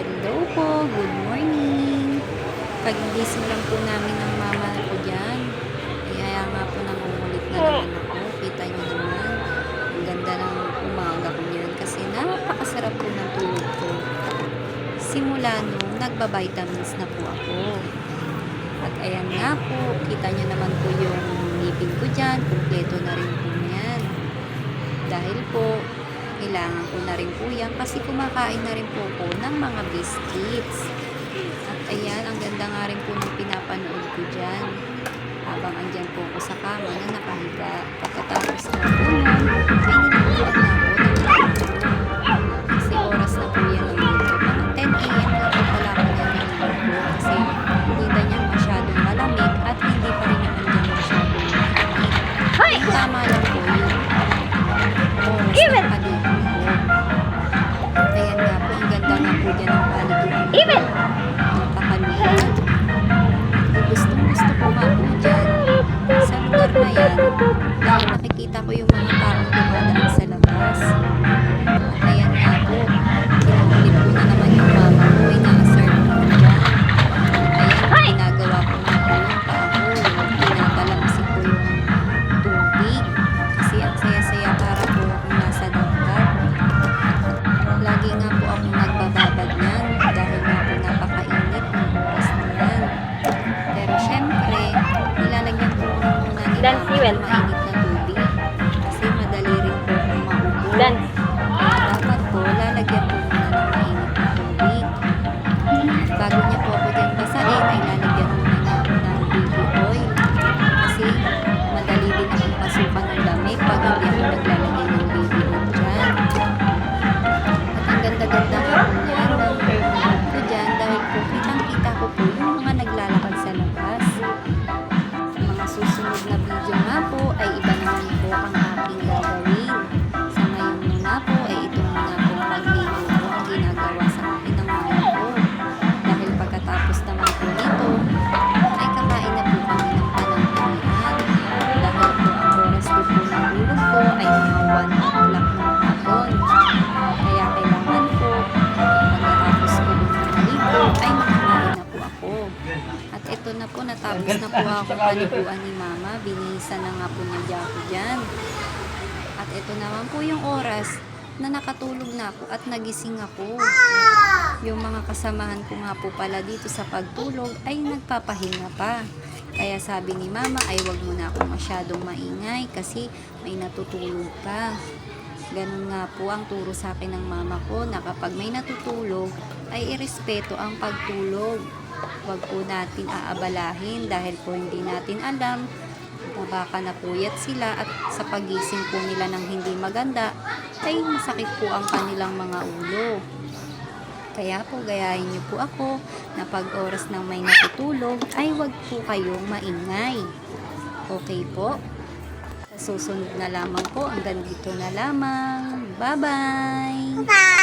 Hello po, good morning. Pagigising lang po namin ng mama ko dyan. Kaya nga po nangungulit na naman ako. Kita niyo naman. Ang ganda ng umaga ko ngayon kasi napakasarap po ng tulog ko. Simula nung nagbabitamins na po ako. At ayan nga po, kita niyo naman po yung ngipin ko dyan. Kompleto na rin po yan. Dahil po, kailangan ko na rin po yan kasi kumakain na rin po ko ng mga biscuits. At ayan, ang ganda nga rin po ng pinapanood ko dyan. Habang andyan po ako sa kama na nakahiga. Pagkatapos na lugar na सांगितलं ito na po, natapos na po ako paliguan ni Mama. Binihisan na nga po niya ako dyan. At ito naman po yung oras na nakatulog na ako at nagising ako. Yung mga kasamahan ko nga po pala dito sa pagtulog ay nagpapahinga pa. Kaya sabi ni Mama ay wag mo na ako masyadong maingay kasi may natutulog pa. Ganun nga po ang turo sa akin ng mama ko na kapag may natutulog ay irespeto ang pagtulog. Huwag po natin aabalahin dahil po hindi natin alam na baka napuyat sila at sa pagising po nila ng hindi maganda ay masakit po ang kanilang mga ulo. Kaya po gayahin niyo po ako na pag oras ng may natutulog ay huwag po kayong maingay. Okay po? Sa susunod na lamang po, hanggang dito na lamang. Bye-bye!